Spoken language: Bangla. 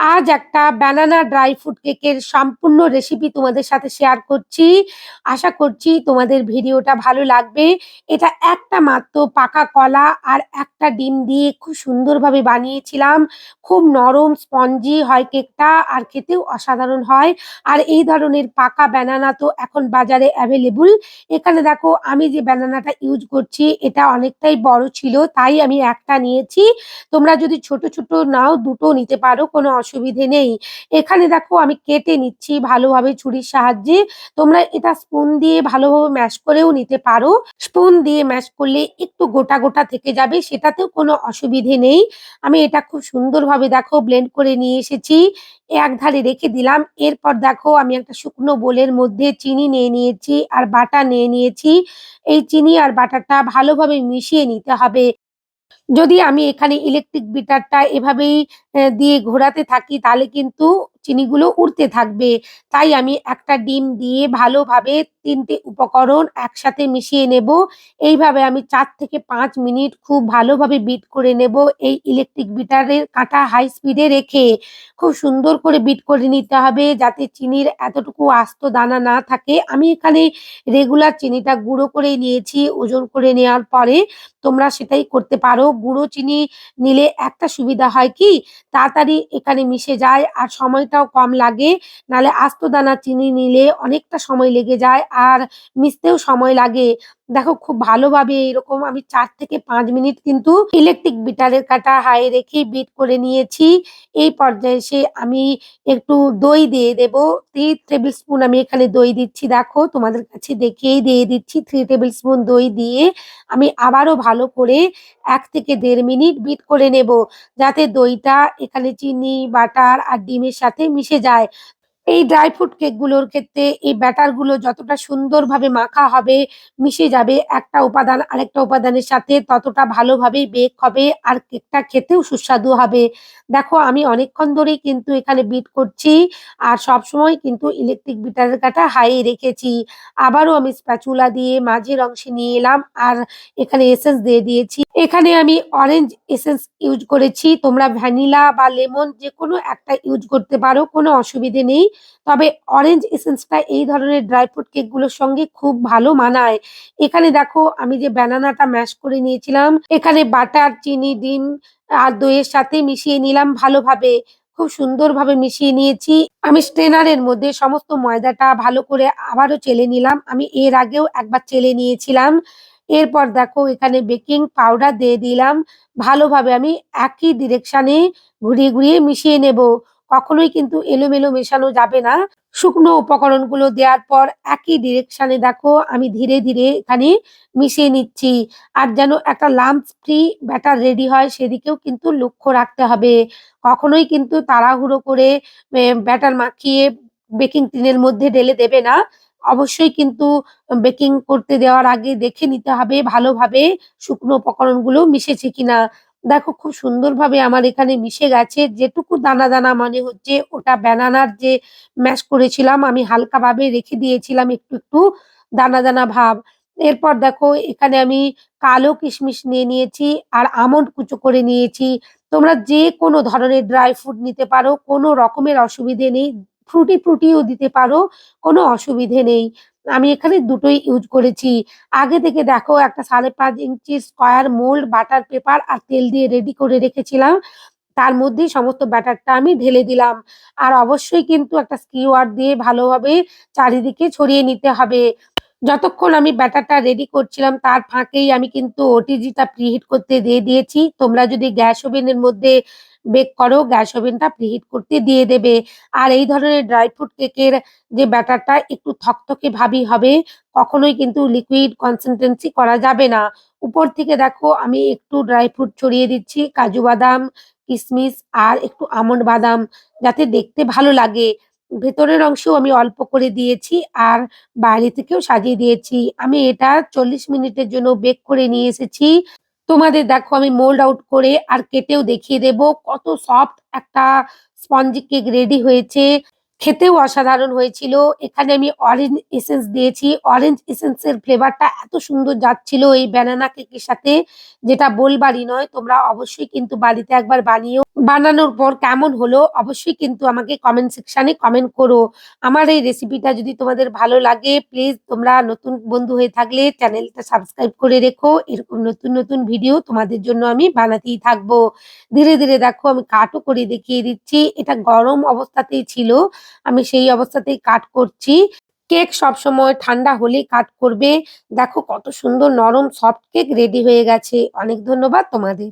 আজ একটা ব্যানানা ড্রাই ফ্রুট কেকের সম্পূর্ণ রেসিপি তোমাদের সাথে শেয়ার করছি। আশা করছি তোমাদের ভিডিওটা ভালো লাগবে। এটা একটা মাত্র পাকা কলা আর একটা ডিম দিয়ে খুব সুন্দরভাবে বানিয়েছিলাম। খুব নরম স্পঞ্জি হয় কেকটা আর খেতেও অসাধারণ হয়। আর এই ধরনের পাকা ব্যানানা তো এখন বাজারে অ্যাভেলেবল এখানে দেখো, আমি যে ব্যানানাটা ইউজ করছি, এটা অনেকটাই বড় ছিল, তাই আমি একটা নিয়েছি। তোমরা যদি ছোট ছোট নাও, দুটো নিতে পারো, কোনো নেই। এখানে দেখো আমি কেটে নিচ্ছি ভালোভাবে ছুরির সাহায্যে। তোমরা এটা স্পুন দিয়ে ভালোভাবে ম্যাশ করেও নিতে পারো। স্পুন দিয়ে ম্যাশ করলে একটু গোটা গোটা থেকে যাবে, সেটাতেও কোনো অসুবিধে নেই। আমি এটা খুব সুন্দরভাবে দেখো ব্লেন্ড করে নিয়ে এসেছি। এক ধারে রেখে দিলাম। এরপর দেখো আমি একটা শুকনো বোলের মধ্যে চিনি নিয়ে নিয়েছি আর বাটার নিয়ে নিয়েছি। এই চিনি আর বাটারটা ভালোভাবে মিশিয়ে নিতে হবে। যদি আমি এখানে ইলেকট্রিক বিটারটা এভাবেই দিয়ে ঘোরাতে থাকি, তাহলে কিন্তু চিনিগুলো উড়তে থাকবে। তাই আমি একটা ডিম দিয়ে ভালোভাবে তিনটে উপকরণ একসাথে মিশিয়ে নেব। এইভাবে আমি চার থেকে পাঁচ মিনিট খুব ভালোভাবে বিট করে নেব এই ইলেকট্রিক বিটারের কাঁটা হাই স্পিডে রেখে। খুব সুন্দর করে বিট করে নিতে হবে যাতে চিনির এতটুকু আস্ত দানা না থাকে। আমি এখানে রেগুলার চিনিটা গুঁড়ো করে নিয়েছি, ওজন করে নেওয়ার পরে তোমরা সেটাই করতে পারো। গুঁড়ো চিনি নিলে একটা সুবিধা হয় কি? তাড়াতাড়ি এখানে মিশে যায় আর সময়টাও কম লাগে। নালে আস্ত দানা চিনি নিলে অনেকটা সময় লেগে যায় আর মিশতেও সময় লাগে। দেখো খুব ভালোভাবে এরকম আমি চার থেকে পাঁচ মিনিট কিন্তু ইলেকট্রিক বিটারের কাটা হাই রেখে বিট করে নিয়েছি। এই পর্যায়ে এসে আমি একটু দই দিয়ে দেব। থ্রি টেবিল স্পুন আমি এখানে দই দিচ্ছি। দেখো তোমাদের কাছে দেখেই দিয়ে দিচ্ছি। থ্রি টেবিল স্পুন দই দিয়ে আমি আবারও ভালো করে এক থেকে দেড় মিনিট বিট করে নেব। যাতে দইটা এখানে চিনি, বাটার আর ডিমের সাথে মিশে যায়। এই ড্রাই ফ্রুট কেকগুলোর ক্ষেত্রে এই ব্যাটারগুলো যতটা সুন্দরভাবে মাখা হবে, মিশে যাবে, একটা উপাদান আরেকটা উপাদানের সাথে ততটা ভালোভাবেই বেক হবে আর কেকটা খেতেও সুস্বাদু হবে। দেখো, আমি অনেকক্ষণ ধরেই কিন্তু এখানে বিট করছি আর সবসময় কিন্তু ইলেকট্রিক বিটারের কাটা হাই রেখেছি। আবারও আমি স্প্যাচুলা দিয়ে মাঝের অংশে নিয়ে এলাম আর এখানে এসেন্স দিয়ে দিয়েছি। এখানে আমি অরেঞ্জ এসেন্স ইউজ করেছি। তোমরা ভ্যানিলা বা লেমন যে কোনো একটা ইউজ করতে পারো, কোনো অসুবিধে নেই। তবে অরেঞ্জ এসেন্সটা এই ধরনের ড্রাই ফ্রুট কেকগুলোর সঙ্গে খুব ভালো মানায়। এখানে দেখো, আমি যে ব্যানানাটা ম্যাশ করে নিয়েছিলাম, এখানে বাটার চিনি, ডিম আর দইয়ের সাথে মিশিয়ে নিলাম ভালোভাবে। খুব সুন্দরভাবে মিশিয়ে নিয়েছি। আমি স্ট্রেনারের মধ্যে সমস্ত ময়দাটা ভালো করে আবারও চেলে নিলাম। আমি এর আগেও একবার চেলে নিয়েছিলাম। এরপর দেখো, এখানে বেকিং পাউডার দিয়ে দিলাম। ভালোভাবে আমি একই ডিরেকশানে ঘুরিয়ে ঘুরিয়ে মিশিয়ে নেব। কখনোই কিন্তু এলোমেলো মেশানো যাবে না। শুকনো উপকরণগুলো দেওয়ার পর একই ডিরেকশনে দেখো, আমি ধীরে ধীরে এখানে মিশিয়ে নিচ্ছি। আর যেন একটা লাম্পস ফ্রি ব্যাটার রেডি হয়, সেদিকেও কিন্তু লক্ষ্য রাখতে হবে। কখনোই কিন্তু তাড়াহুড়ো করে ব্যাটার মাখিয়ে বেকিং টিনের মধ্যে ঢেলে দেবে না। অবশ্যই কিন্তু বেকিং করতে দেওয়ার আগে দেখে নিতে হবে ভালোভাবে শুকনো উপকরণগুলো মিশেছে কিনা। দেখো খুব সুন্দরভাবে আমার এখানে মিশে গেছে। যেটুকু দানা দানা মনে হচ্ছে ওটা ব্যানানার যে ম্যাশ করেছিলাম, আমি হালকাভাবে রেখে দিয়েছিলাম একটু একটু দানা দানা ভাব। এরপর দেখো এখানে আমি কালো কিশমিশ নিয়ে নিয়েছি আর আমন্ড কুচো করে নিয়েছি। তোমরা যে কোনো ধরনের ড্রাই ফ্রুট নিতে পারো, কোনো রকমের অসুবিধে নেই। ফ্রুটি ফ্রুটিও দিতে পারো, কোনো অসুবিধে নেই। আমি এখানে দুটোই ইউজ করেছি। আগে থেকে দেখো একটা সাড়ে পাঁচ inch square mould butter paper আর তেল দিয়ে রেডি করে রেখেছিলাম। তার মধ্যেই সমস্ত ব্যাটারটা আমি ঢেলে দিলাম। আর অবশ্যই কিন্তু একটা স্কিওয়ার দিয়ে ভালোভাবে চারিদিকে ছড়িয়ে নিতে হবে। যতক্ষণ আমি ব্যাটারটা রেডি করছিলাম, তার ফাঁকেই আমি কিন্তু ওটিজিটা প্রিহিট করতে দিয়ে দিয়েছি। তোমরা যদি গ্যাস ওভেনের মধ্যে বেক করো, গ্যাস ওভেনটা প্রিহিট করতে দিয়ে দেবে। আর এই ধরনের ড্রাই ফ্রুট কেকের যে ব্যাটারটা একটু থকথকে ভাবি হবে, কখনোই কিন্তু লিকুইড কনসিস্টেন্সি করা যাবে না। উপর থেকে দেখো, আমি একটু ড্রাই ফ্রুট ছড়িয়ে দিচ্ছি, কাজু বাদাম কিশমিশ আর একটু আমন্ড বাদাম, যাতে দেখতে ভালো লাগে। ভেতরের অংশেও আমি অল্প করে দিয়েছি আর বাইরে থেকেও সাজিয়ে দিয়েছি। আমি এটা চল্লিশ মিনিটের জন্য বেক করে নিয়ে এসেছি। তোমাদের দেখো আমি মোল্ড আউট করে আর কেটেও দেখিয়ে দেব। কত সফট একটা স্পঞ্জি কেক রেডি হয়েছে। খেতেও অসাধারণ হয়েছিল। এখানে আমি অরেঞ্জ এসেন্স দিয়েছি। অরেঞ্জ এসেন্সের ফ্লেভারটা এত সুন্দর যাচ্ছিল এই ব্যানানা কেকের সাথে, যেটা বলবারই নয়, তোমরা অবশ্যই কিন্তু বাড়িতে একবার বানিয়েও বানানোর পর কেমন হলো অবশ্যই কিন্তু আমাকে কমেন্ট সেকশনে কমেন্ট করো। আমার এই রেসিপিটা যদি তোমাদের ভালো লাগে প্লিজ তোমরা নতুন বন্ধু হয়ে থাকলে চ্যানেলটা সাবস্ক্রাইব করে রেখো। এরকম নতুন, নতুন ভিডিও তোমাদের জন্য আমি বানাতেই থাকব। ধীরে, ধীরে দেখো আমি কাটও করে দেখিয়ে দিচ্ছি। এটা গরম অবস্থাতেই ছিল। আমি সেই অবস্থাতেই কাট করছি। কেক সবসময় ঠান্ডা হলেই কাট করবে। দেখো কত সুন্দর নরম সফট কেক রেডি হয়ে গেছে। অনেক ধন্যবাদ তোমাদের।